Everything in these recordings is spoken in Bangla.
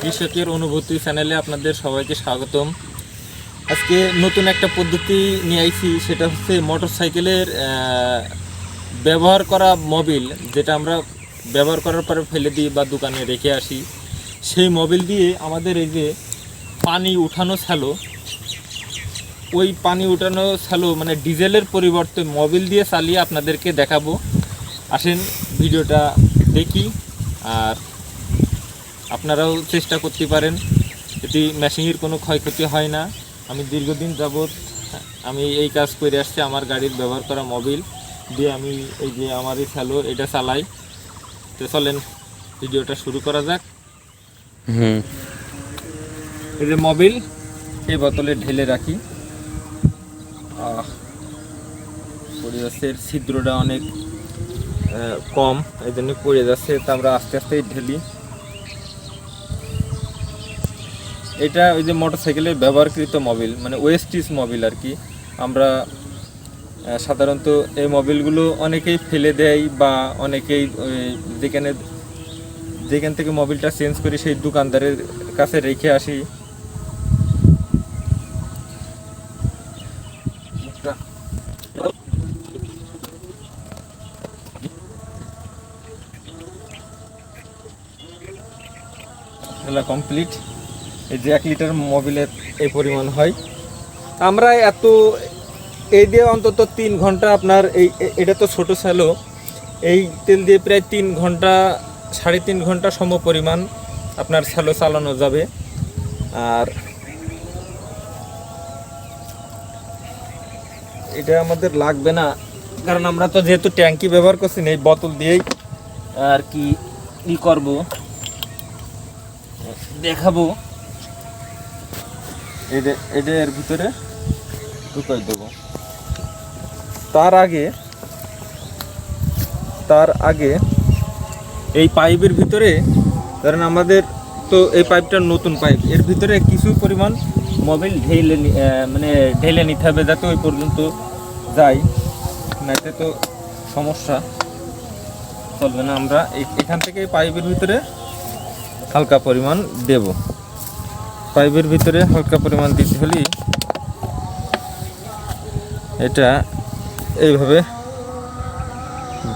কৃষকের অনুভূতি চ্যানেলে আপনাদের সবাইকে স্বাগতম। আজকে নতুন একটা পদ্ধতি নিয়ে আইছি, সেটা হচ্ছে মোটর সাইকেলের ব্যবহার করা মোবিল, যেটা আমরা ব্যবহার করার পরে ফেলে দিই বা দোকানে রেখে আসি। সেই মোবিল দিয়ে আমাদের এই যে পানি উঠানো ছালো ওই পানি উঠানো ছালো মানে ডিজেলের পরিবর্তে মোবিল দিয়ে চালিয়ে আপনাদেরকে দেখাবো। আসেন, ভিডিওটা দেখি, আর আপনারাও চেষ্টা করতে পারেন। এটি মেশিনের কোনো ক্ষয়ক্ষতি হয় না আমি দীর্ঘদিন যাবৎ আমি এই কাজ করে আসছি আমার গাড়ির ব্যবহার করা মোবিল দিয়ে আমি এই যে আমার এই স্যালো এটা চালাই। তো চলেন ভিডিওটা শুরু করা যাক। হুম। এই যে মোবিল এই বোতলে ঢেলে রাখি। পরিবেশের ছিদ্রটা অনেক কম এই জন্য পড়ে যাচ্ছে। তা আমরা আস্তে আস্তে ঢেলি। এটা ওই যে মোটরসাইকেলের ব্যবহারকৃত মোবিল মানে ওয়েস্টিস মোবিল আর কি। আমরা সাধারণত এই মোবিলগুলো অনেকেই ফেলে দেয় বা অনেকেই যেখানে, যেখান থেকে মোবিলটা চেঞ্জ করি সেই দোকানদারের কাছে রেখে আসি। কমপ্লিট এই যে এক লিটার মোবিলের এই পরিমাণ হয়। আমরা এত, এই দিয়ে অন্তত তিন ঘণ্টা আপনার এই এটা তো ছোটো স্যালো এই তেল দিয়ে প্রায় তিন ঘণ্টা, সাড়ে তিন ঘণ্টা সম পরিমাণ আপনার স্যালো চালানো যাবে। আর এটা আমাদের লাগবে না, কারণ আমরা তো যেহেতু ট্যাঙ্কি ব্যবহার করছি না, এই বোতল দিয়েই আর কি ই করব। দেখাবো। এটা এটা এর ভিতরে ঢুকাই দেবো। তার আগে তার আগে এই পাইপের ভিতরে, ধরেন আমাদের তো এই পাইপটা নতুন পাইপ, এর ভিতরে কিছু পরিমাণ মোবিল ঢেলে মানে ঢেলে নিতে হবে যাতে ওই পর্যন্ত যাই নাইতে তো সমস্যা, চলবে না। আমরা এখান থেকে পাইপের ভিতরে হালকা পরিমাণ দেব। পাইপের ভিতরে হালকা পরিমাণ দিতে হলেই এটা এইভাবে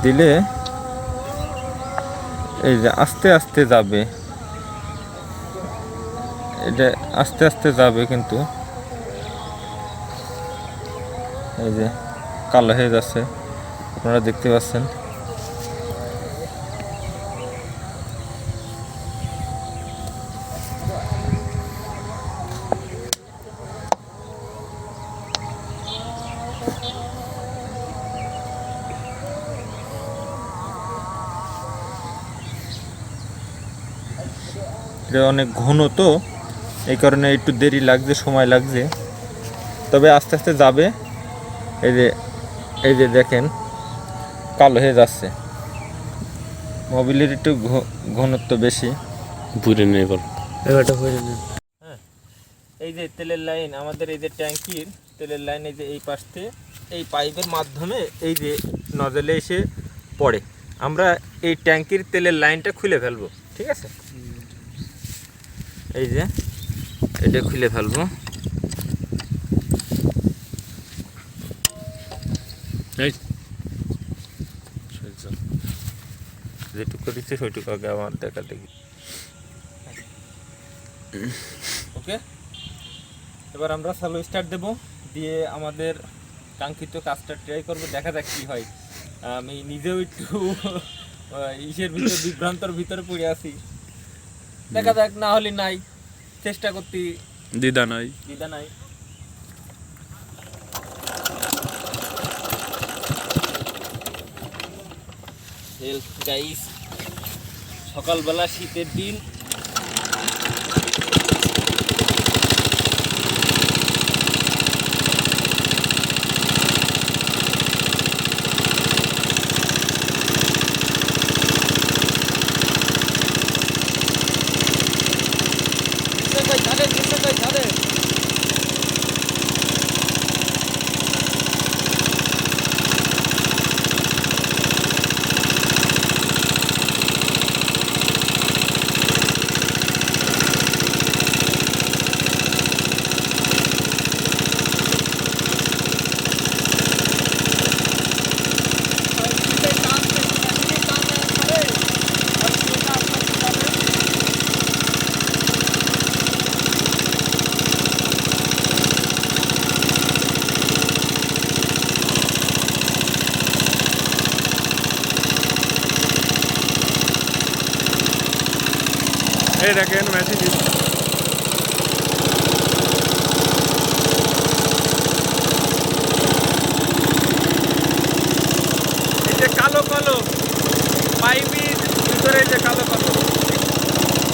দিলে এই যে আস্তে আস্তে যাবে। এটা আস্তে আস্তে যাবে কিন্তু এই যে কালো হয়ে যাচ্ছে, আপনারা দেখতে পাচ্ছেন। এটা অনেক ঘন তো এই কারণে একটু দেরি লাগছে সময় লাগছে। তবে আস্তে আস্তে যাবে। এই যে এই যে দেখেন কালো হয়ে যাচ্ছে। মোবিলের একটু ঘ- ঘনত্ব বেশি। বুঝে নেই বল এবারটা হয়ে এই যে তেলের লাইন আমাদের এই যে ট্যাঙ্কির তেলের লাইন এই যে এই পাশ থেকে এই পাইপের মাধ্যমে এই যে নজলে এসে পড়ে। আমরা এই ট্যাঙ্কির তেলের লাইনটা খুলে ফেলব ঠিক আছে? এই যে এটা খুলে ফেলব। যেটুকু দিচ্ছে সেটুকু আগে আমার দেখা দেখি। ওকে। এবার আমরা চালু স্টার্ট দেব দিয়ে আমাদের কাঙ্ক্ষিত কাজটা ট্রাই করব দেখা যাক কি হয়। আমি নিজেও একটু ইসের ভিতরে বিভ্রান্তর ভিতরে পড়ে আছি। দেখা যাক না হলে নাই। চেষ্টা করতে। দিদা নাই। দিদা নাই। গাইস সকালবেলা শীতের দিন। কালো পাইপের ভিতরে যে কালো কালো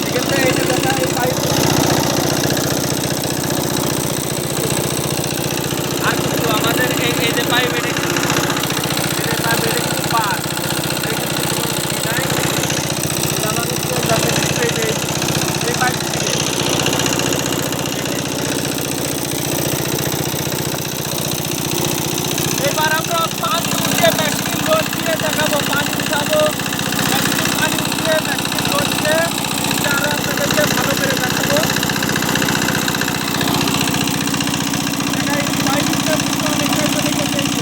এখানে এই যে দেখা এই পাইপ আর কিন্তু আমাদের এই এই যে পাইপ এটা কিন্তু এটা পাইপ এটা কিন্তু পার এটা কিন্তু কোনো ই নাই। এটা আমাদের তো যাতে কিন্তু এই যে এই পাইপ থেকে এবার আমরা পানি উঠিয়ে মেশিন লোড দিয়ে দেখাবো পানি উঠাবো মেশিন পানি উঠিয়ে মেশিন লোড দিয়ে এটা আরও আপনাদেরকে ভালো করে দেখাবো এটা এই পাইপটা কিন্তু অনেকটাই চলে গেছে এই যে।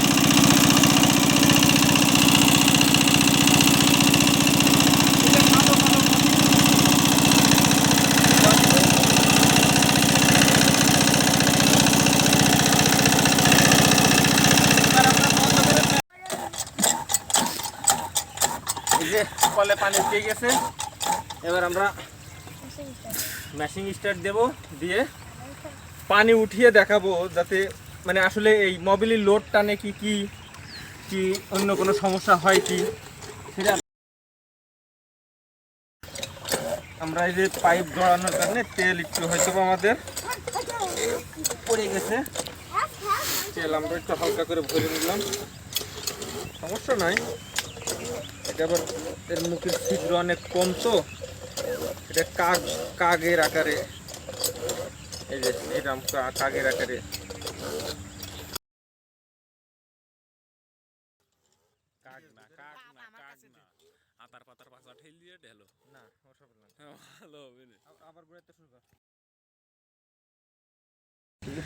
এটা কালো কালো এবার আমরা বন্ধ করে দে- এই যে কলে পানি উঠে গেছে। এবার আমরা মেশিং স্টার্ট দেব দিয়ে পানি উঠিয়ে দেখাবো যাতে মানে আসলে এই মোবিলের লোড টানে কি কি কি অন্য কোনো সমস্যা হয় কি। আমরা এই যে পাইপ জড়ানোর কারণে তেল একটু হয়তো আমাদের পড়ে গেছে। তেল আমরা একটু হালকা করে ভরে নিলাম। সমস্যা নাই। এটা আবার এর মুখের ছিদ্র অনেক কম তো। এটা কাগ কাগের আকারে। এই যে এরকম কাগের আকারে। কাক না কাক না কাক না। আতার পাতার পাতা ঠেল দিয়ে ঢেলো না ভালো হবে না আবার ঘুরাতে শুরু কর।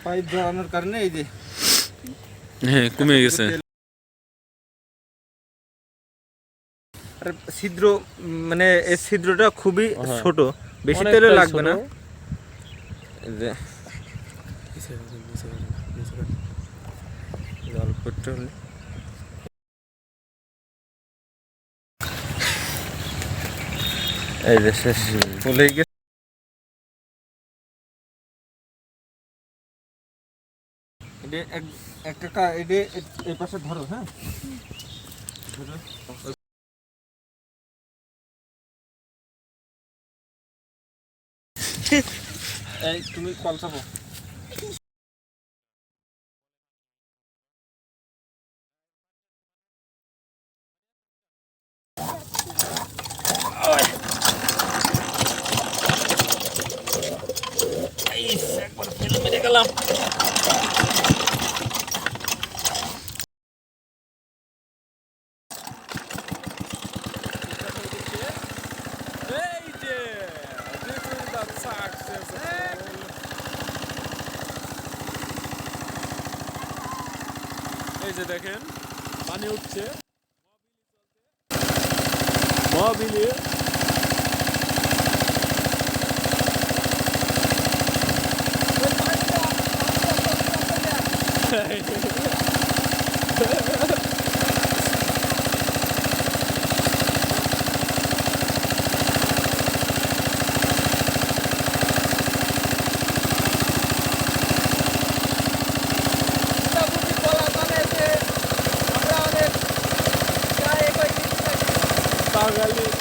পাইপ জড়ানোর কারণে এই যে হ্যাঁ কমে গেছে। আর ছিদ্র মানে এই ছিদ্রটা খুবই হ্যাঁ। ছোট বেশি তেলও লাগবে না এই যে হলে। এই যে শেষ ফুলে গেছে এটা এক একটা এটা এই পাশে ধরো হ্যাঁ ধরো। এই তুমি কল চাপো। এই যে দেখেন পানি উঠছে। মবিলি kali.